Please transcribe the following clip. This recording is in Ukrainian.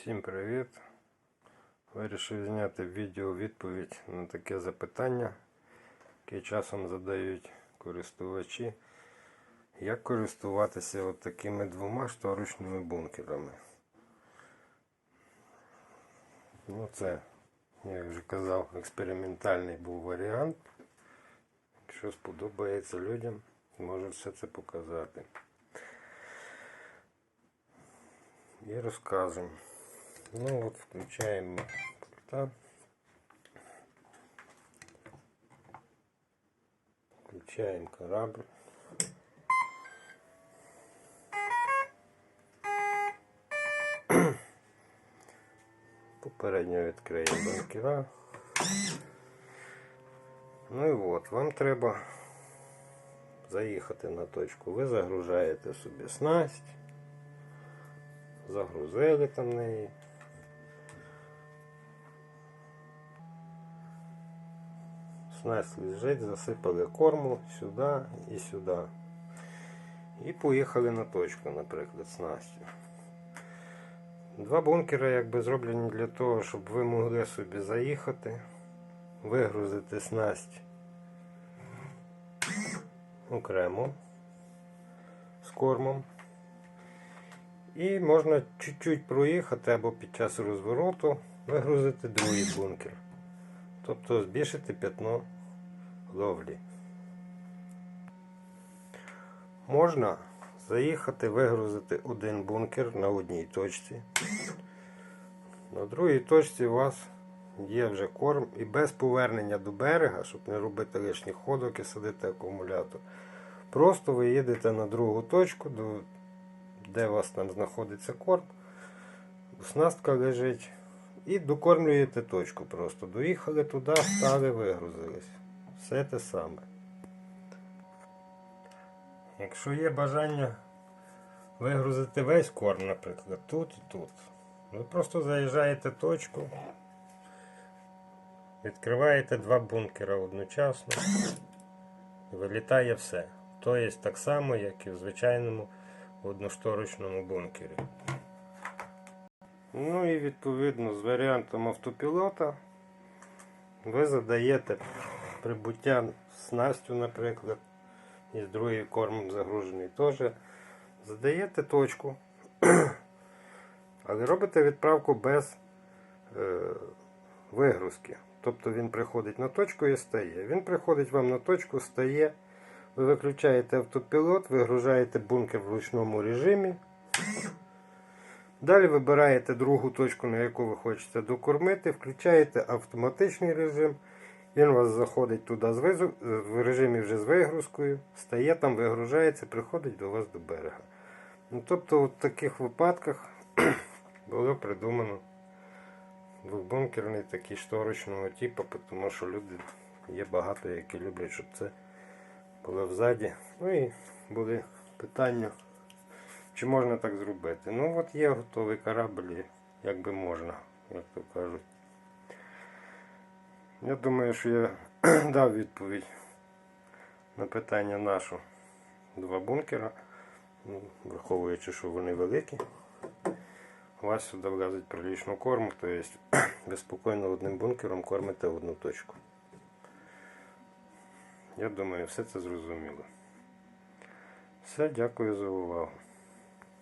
Всім привіт! Вирішив зняти відео відповідь на таке запитання, яке часом задають користувачі. Як користуватися от такими двома шторочними бункерами? Ну це, як вже казав, експериментальний був варіант. Якщо сподобається людям, можу все це показати. І розказуємо. Ну вот включаем пульта. Включаем корабль. Попередньо відкриємо банкера. Ну і от, вам треба заїхати на точку. Ви загружаєте собі снасть, загрузили там неї. Снасть лежить, засипали корму сюди і сюди. І поїхали на точку, наприклад, снастю. Два бункери якби зроблені для того, щоб ви могли собі заїхати, вигрузити снасть окремо з кормом. І можна чуть-чуть проїхати або під час розвороту вигрузити другий бункер. Тобто збільшити п'ятно ловлі. Можна заїхати, вигрузити один бункер на одній точці. На другій точці у вас є вже корм і без повернення до берега, щоб не робити лишніх ходок і садити акумулятор. Просто ви їдете на другу точку, де у вас там знаходиться корм, оснастка лежить. І докормлюєте точку просто. Доїхали туди, стали, вигрузились. Все те саме. Якщо є бажання вигрузити весь корм, наприклад, тут і тут, ви просто заїжджаєте точку, відкриваєте два бункера одночасно і вилітає все. Тобто так само, як і в звичайному одношторочному бункері. Ну і відповідно з варіантом автопілота ви задаєте прибуття снастю, наприклад, і з другий кормом загружений теж. Задаєте точку, але робите відправку без е, вигрузки. Тобто він приходить на точку і стає. Він приходить вам на точку, стає. Ви виключаєте автопілот, вигружаєте бункер в ручному режимі. Далі вибираєте другу точку, на яку ви хочете докормити, включаєте автоматичний режим. Він у вас заходить туди з визу, в режимі вже з вигрузкою, стає там, вигружається, приходить до вас до берега. Ну, Тобто в таких випадках було придумано двохбункерний такий шторочного типу, тому що люди є багато, які люблять, щоб це було взаді. Ну і були питання. Чи можна так зробити? Ну от є готовий корабль, як би можна, як то кажуть. Я думаю, що я дав відповідь на питання нашу два бункера, Ну, враховуючи, що вони великі. У вас сюди влазить прилічну корму, тобто ви спокійно одним бункером кормите одну точку. Я думаю, все це зрозуміло. Все, дякую за увагу.